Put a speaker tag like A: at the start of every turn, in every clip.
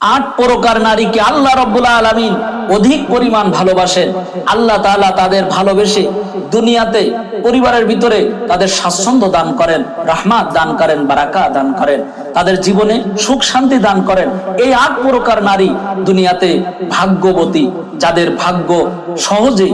A: আট প্রকার নারীকে আল্লাহ রব্বুল্লাহ আলমিন অধিক পরিমাণ ভালোবাসেন। আল্লাহ তাআলা তাদের ভালোবেসে দুনিয়াতে, পরিবারের ভিতরে তাদের স্বাচ্ছন্দ্য দান করেন, রাহমাত দান করেন বারাকা দান করেন, তাদের জীবনে সুখ শান্তি দান করেন। এই আট প্রকার নারী দুনিয়াতে ভাগ্যবতী, যাদের ভাগ্য সহজে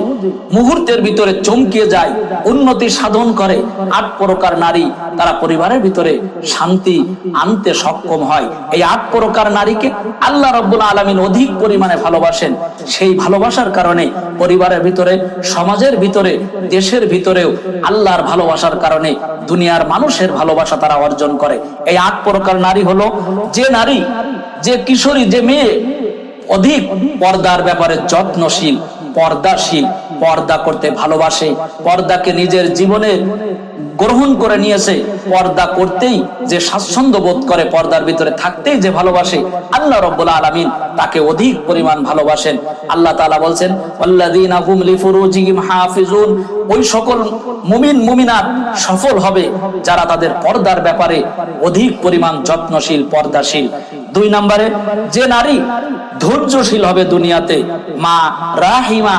A: মুহূর্তের ভিতরে চমকিয়ে যায়, উন্নতি সাধন করে, আট প্রকার নারী তারা পরিবারের ভিতরে শান্তি আনতে সক্ষম হয়। এই আট প্রকার নারীকে আল্লাহ রব্বুল আলমিন অধিক পরিমাণে ভালোবাসেন। সেই ভালোবাসার কারণে পরিবারের ভিতরে, সমাজের ভিতরে, দেশের ভিতরেও আল্লাহর ভালোবাসার কারণে দুনিয়ার মানুষের ভালোবাসা তারা অর্জন করে। এই আট প্রকার নারী হলো, যে নারী, যে কিশোরী, যে মেয়ে, অধিক পর্দার ব্যাপারে যত্নশীল পর্দাশীল, পর্দা করতে ভালোবাসে। পর্দাকে নিজের জীবনে গ্রহণ করে নিয়েছে। পর্দা করতেই যে স্বাচ্ছন্দ্য বোধ করে পর্দার ভিতরে থাকতেই যে ভালোবাসে, আল্লাহ রব্বুল আলমিন তাকে অধিক পরিমাণ ভালোবাসেন। আল্লাহ তাআলা বলছেন হাফিজুন। ওই সকল মুমিন, মুমিনাত সফল হবে যারা তাদের পর্দার ব্যাপারে অধিক পরিমাণ যত্নশীল, পর্দাশীল। দুই নম্বরে, যে নারী ধৈর্যশীল হবে দুনিয়াতে, মা রাহিমা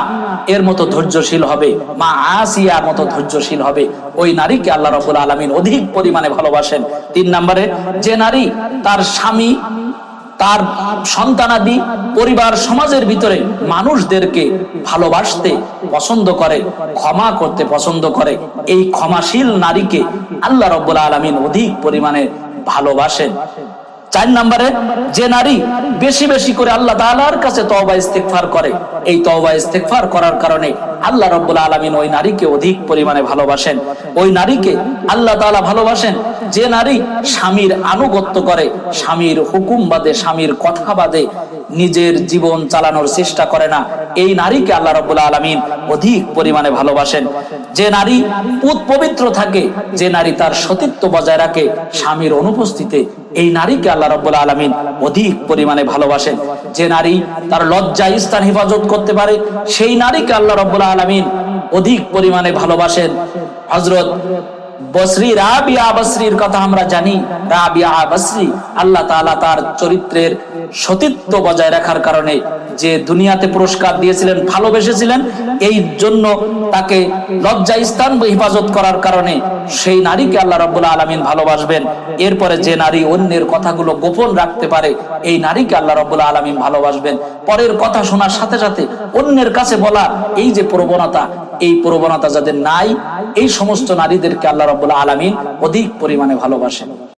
A: এর মতো ধৈর্যশীল হবে, মা আসিয়ার মতো ধৈর্যশীল হবে, ওই নারীকে আল্লাহ রবুল আলমিন অধিক পরিমাণে ভালোবাসেন। তিন নম্বরে, যে নারী তার স্বামী, তার সন্তানাদি, পরিবার, সমাজের ভিতরে মানুষদেরকে ভালোবাসতে পছন্দ করে, ক্ষমা করতে পছন্দ করে, এই ক্ষমাশীল নারীকে আল্লাহ রব্বুল আলমিন অধিক পরিমাণে ভালোবাসেন। চার নম্বরে, যে নারী বেশি বেশি করে আল্লাহ তাআলার কাছে তওবা ইস্তেগফার করে, এই তওবা ইস্তেগফার করার কারণে আল্লাহ রাব্বুল আলামিন ওই নারীকে অধিক পরিমাণে ভালোবাসেন। ওই নারীকে আল্লাহ তাআলা ভালোবাসেন যে নারী স্বামীর আনুগত্য করে, স্বামীর হুকুম বাদে, স্বামীর কথা বাদে নিজের জীবন চালানোর চেষ্টা করে না। এই নারীকে আল্লাহ রাব্বুল আলামিন অধিক পরিমাণে ভালোবাসেন। যে নারী পুত পবিত্র থাকে, যে নারী তার সতীত্ব বজায় রাখে স্বামীর অনুপস্থিতিতে, এই নারীকে আল্লাহ রব্বুল আলমিন অধিক পরিমাণে ভালোবাসেন। যে নারী তার লজ্জা স্থান হেফাজত করতে পারে, সেই নারীকে আল্লাহ আলমিন অধিক পরিমাণে ভালোবাসেন। হজরত বসরি, রাবিয়া বসরির কথা আমরা জানি। রাবিয়া বসরি আল্লাহ তাআলা তার চরিত্রের সতীত্ব বজায় রাখার কারণে যে দুনিয়াতে পুরস্কার দিয়েছিলেন, ভালোবেসেছিলেন, এই জন্য তাকে লজ্জা স্থান হেফাজত করার কারণে সেই নারীকে আল্লাহ রাব্বুল আলামিন ভালোবাসবেন। এরপরে যে নারী অন্যের কথাগুলো গোপন রাখতে পারে, এই নারীকে আল্লাহ রাব্বুল আলামিন ভালোবাসবেন। পরের কথা শোনার সাথে সাথে অন্যের কাছে বলা, এই যে প্রবণতা, এই প্রবণতা যাদের নাই, এই সমস্ত নারীদেরকে আল্লাহ রাব্বুল আলামিন অধিক পরিমাণে ভালোবাসেন।